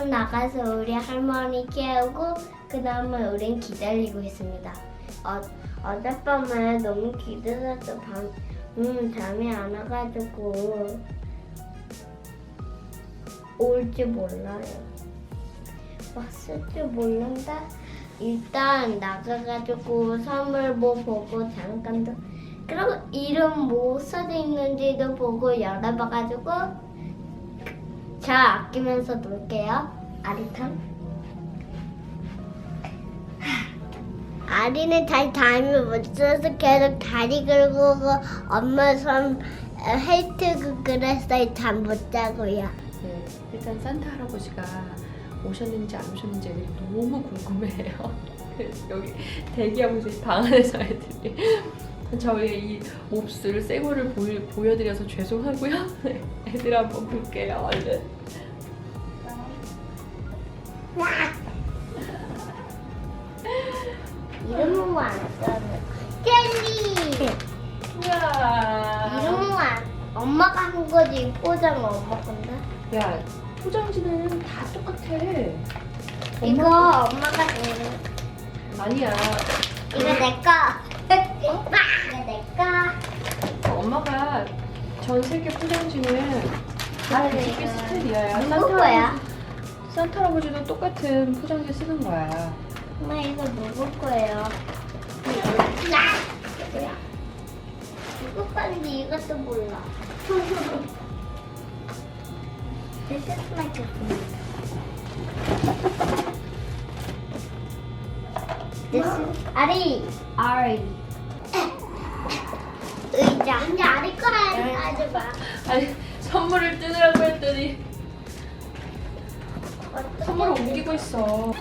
엄마는 나가서 우리 할머니 깨우고 그 다음에 우린 기다리고 있습니다. 어, 어젯밤에 너무 기다려서 밤, 음, 잠이 안 와가지고 올지 몰라요. 왔을지 모른다. 일단 나가가지고 선물 뭐 보고 잠깐 더 그리고 이름 뭐 써져 있는지도 보고 열어봐가지고 잘 아끼면서 놀게요. 아리탕. 아리는 잘 다음에 못 써서 계속 다리 긁고 엄마 손 헤이트 그랬어요. 잠 못 자고요. 네, 일단 산타 할아버지가 오셨는지 안 오셨는지 애들이 너무 궁금해해요. 그래서 여기 대기하고 있어요. 이방 안에서 애들이. 저희의 이 몹쓸 보여, 보여드려서 죄송하고요. 네, 애들 한번 볼게요. 얼른. 이름은 안 써요. 젤리. 우와. 이름은 안. 엄마가 한 거지 포장 엄마 건데. 야, 포장지는 다 똑같아. 이거 엄마가 준 아니야. 이거 내 거. 이거 내 거. 엄마가 전 세계 포장지는 다 비슷비 스타일이야. 누구 거야? 산타 할아버지도 똑같은 포장지 쓰는 거야. 엄마 이거 누구 거예요? 뭐야? 누구 건지 이것도 몰라. This is my gift. This is 아리. 아리. 의자. 근데 아리 하지 마. 아니 선물을 뜯으라고 했더니 선물을 옮기고 있어.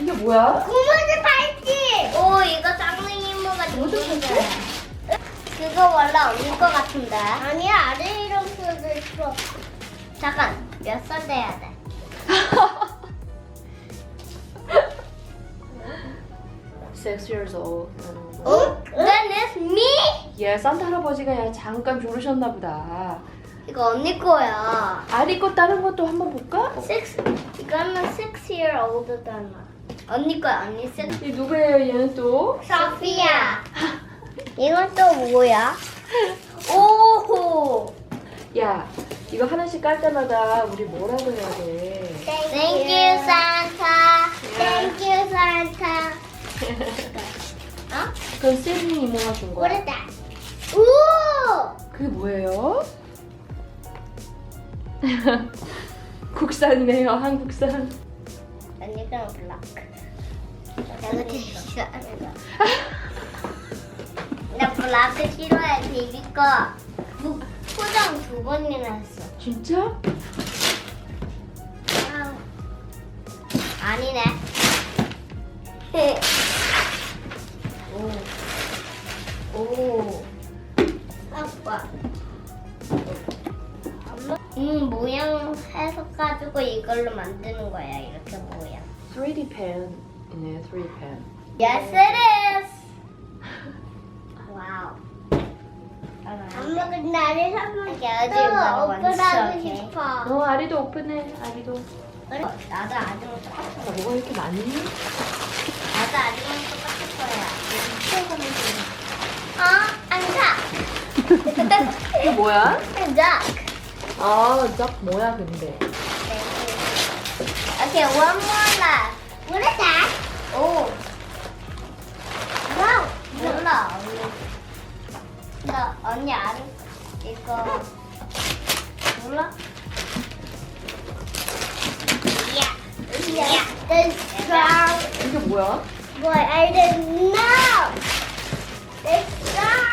이게 뭐야? 고무줄 팔찌! 오, 이거 쌍둥이 이모가 주는 거야. 그거 원래 언니 거 같은데. 아니야, 아래 이름 수도 있어. 잠깐, 몇 살 돼야 돼? Six years old. 어? Then it's me? 얘 산타 할아버지가 야 잠깐 졸으셨나 보다. 이거 언니 거야. 아리 거 다른 것도 한번 볼까? Six, 이거는 six year old잖아. 언니 거야, 언니 six. 이 누구예요? 얘는 또? 소피아. 이건 또 뭐야? 오호. 야, 이거 하나씩 깔 때마다 우리 뭐라고 해야 돼? Thank you, Santa. Thank you, Santa. 어? 그건 세린이 이모가 준 What 거야. is that? 오! 그게 뭐예요? 국산이네요, 한국산. 언니가 블락. 내가 되게 싫어. 나 블락 싫어해, 데뷔 거. 무- 포장 두 번이나 했어. 진짜? 아우. 아니네. 음, 모양 해서 가지고 이걸로 만드는 거야. 이렇게 모양. 3D pen. 네, 3D pen. Yes, it is. 와우. 엄마 근데 아래 선물 또 오픈하고 싶어. 어, 아리도 오픈해, 아리도. 나도 아줌마 똑같은 나 뭐가 이렇게 많니? 나도 아줌마 똑같을 거야. 어? 앉아. 이거 뭐야? 앉아. 아, 짝 뭐야, 근데. Okay, one more left. What is that? 오. 와우. 몰라. 언니. 나 언니 알아. 이거 몰라? Yeah. Yeah. This strong. 이게 뭐야? Boy, I didn't know. It's strong.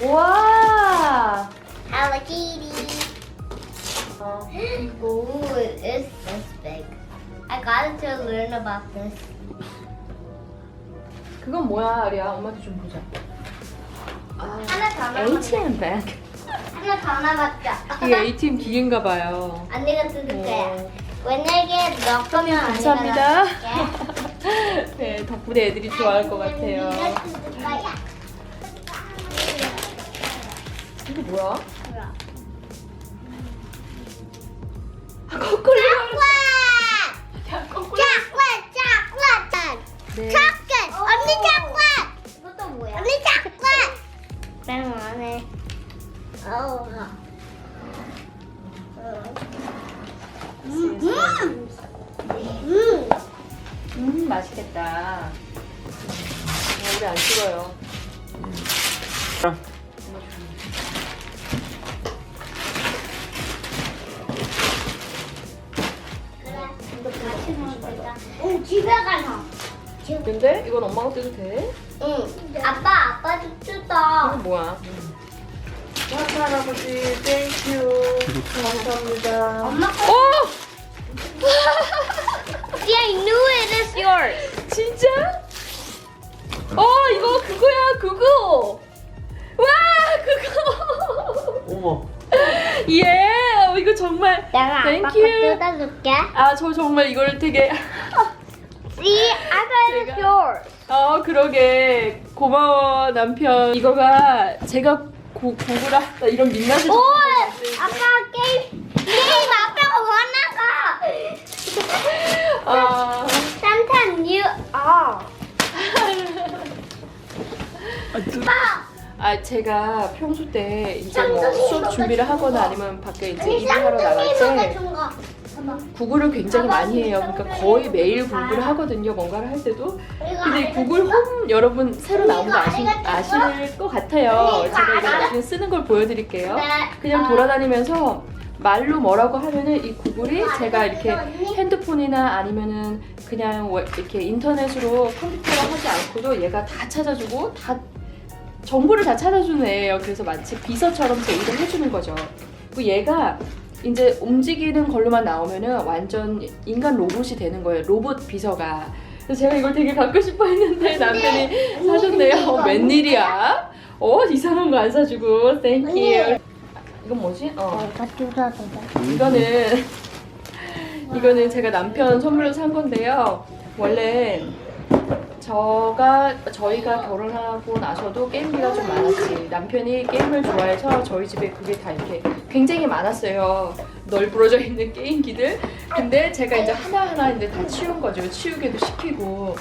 와! Hello 어. Oh, it is this big. I got it to learn about this. 그건 뭐야, 아리야? 엄마도 좀 보자. 아, 하나 더 남았다. ATM 백. 하나 더 남았다. 이 ATM 기계인가 봐요. 언니가 뜯을 어. 거야. 만약에 너 거면 안 감사합니다. 네, 덕분에 애들이 좋아할 것 같아요. 이거 뭐야? 그럼. 아, 거꾸로. 야! 네. 언니! 이것도 뭐야? 언니 안에. 어우. 음, 음, 음. 음, 맛있겠다. 아, 우리 안 찍어요. 근데 이건 엄마가 뜯어도 돼? 응. 아빠, 아빠도 뜯어. 이건 뭐야? 산타 할아버지, 땡큐. 감사합니다. 엄마 거. 오! Yeah, I knew it is yours. 진짜? 어, 이거 그거야, 그거. 와, 그거. 어머. 예, 어, 이거 정말. 내가 아빠 거. 뜯어줄게. 아, 저 정말 이걸 되게. See, I thought it yours. 어, 그러게. 고마워, 남편. 이거가 제가 고, 고구라 나 이런 민낯을. 오, 아빠 게임, 게임 아빠가 원하가. 아, Santa knew all. 아빠, 아, 제가 평소 때 이제 뭐 수업 준비를 하거나 거. 아니면 밖에 이제 아니 일을 하러 나갈 때 거. 구글을 굉장히 많이 해요. 그러니까 거의 매일 공부를. 하거든요. 뭔가를 할 때도. 근데? 구글 홈 여러분 새로 나온 거 아시? 아실 것 같아요. 제가 이거? 나중에 쓰는 걸 보여드릴게요. 네. 그냥 아. 돌아다니면서 말로 뭐라고 하면은 이 구글이 제가 이렇게? 핸드폰이나 아니면은 그냥 워- 이렇게 인터넷으로 컴퓨터로 하지 않고도 얘가 다 찾아주고 다 정보를 다 찾아주는 애예요. 그래서 마치 비서처럼 제 일을 해주는 거죠. 그 얘가 이제 움직이는 걸로만 나오면은 완전 인간 로봇이 되는 거예요. 로봇 비서가. 그래서 제가 이걸 되게 갖고 싶어 했는데 남편이 사줬네요. 이거 어, 웬일이야? 어 이상한 거 안 사주고 땡큐. 이건 뭐지? 어. 이거 뜯어도 돼. 이거는 이거는 제가 남편 선물로 산 건데요. 원래 저가 저희가 결혼하고 나서도 게임기가 좀 많았지. 남편이 게임을 좋아해서 저희 집에 그게 다 이렇게 굉장히 많았어요. 널브러져 있는 게임기들. 근데 제가 이제 하나하나 이제 다 치운 거죠. 치우게도 시키고.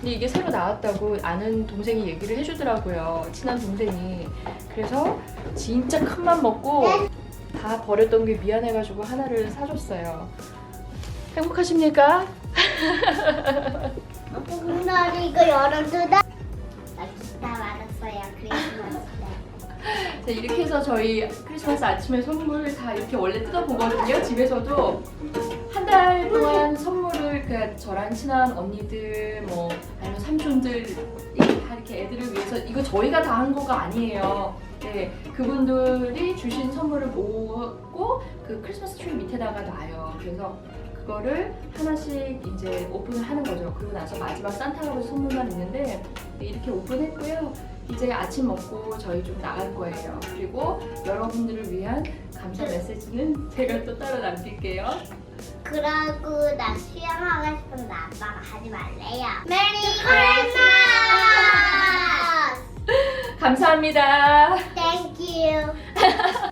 근데 이게 새로 나왔다고 아는 동생이 얘기를 해주더라고요. 친한 동생이. 그래서 진짜 큰 맘 먹고 다 버렸던 게 미안해가지고 하나를 사줬어요. 행복하십니까? 근데 이거 열어두다. 나 기타 말았어요. 크리스마스 때. 자, 이렇게 해서 저희 크리스마스 아침에 선물 다 이렇게 원래 뜯어보거든요. 집에서도 한 달 동안 선물을 그 저랑 친한 언니들 뭐 아니면 삼촌들 애들을 위해서 이거 저희가 다 한 거가 아니에요. 네, 그분들이 주신 선물을 모으고 그 크리스마스 트리 밑에다가 놔요. 그래서 그거를 하나씩 이제 오픈을 하는 거죠. 그리고 나서 마지막 산타 할아버지 선물만 있는데 네, 이렇게 오픈했고요. 이제 아침 먹고 저희 좀 나갈 거예요. 그리고 여러분들을 위한 감사 메시지는 제가 또 따로 남길게요. 그러고 나 수영하고 싶은데 아빠가 하지 말래요. 메리 크리스마스! 감사합니다. Thank you.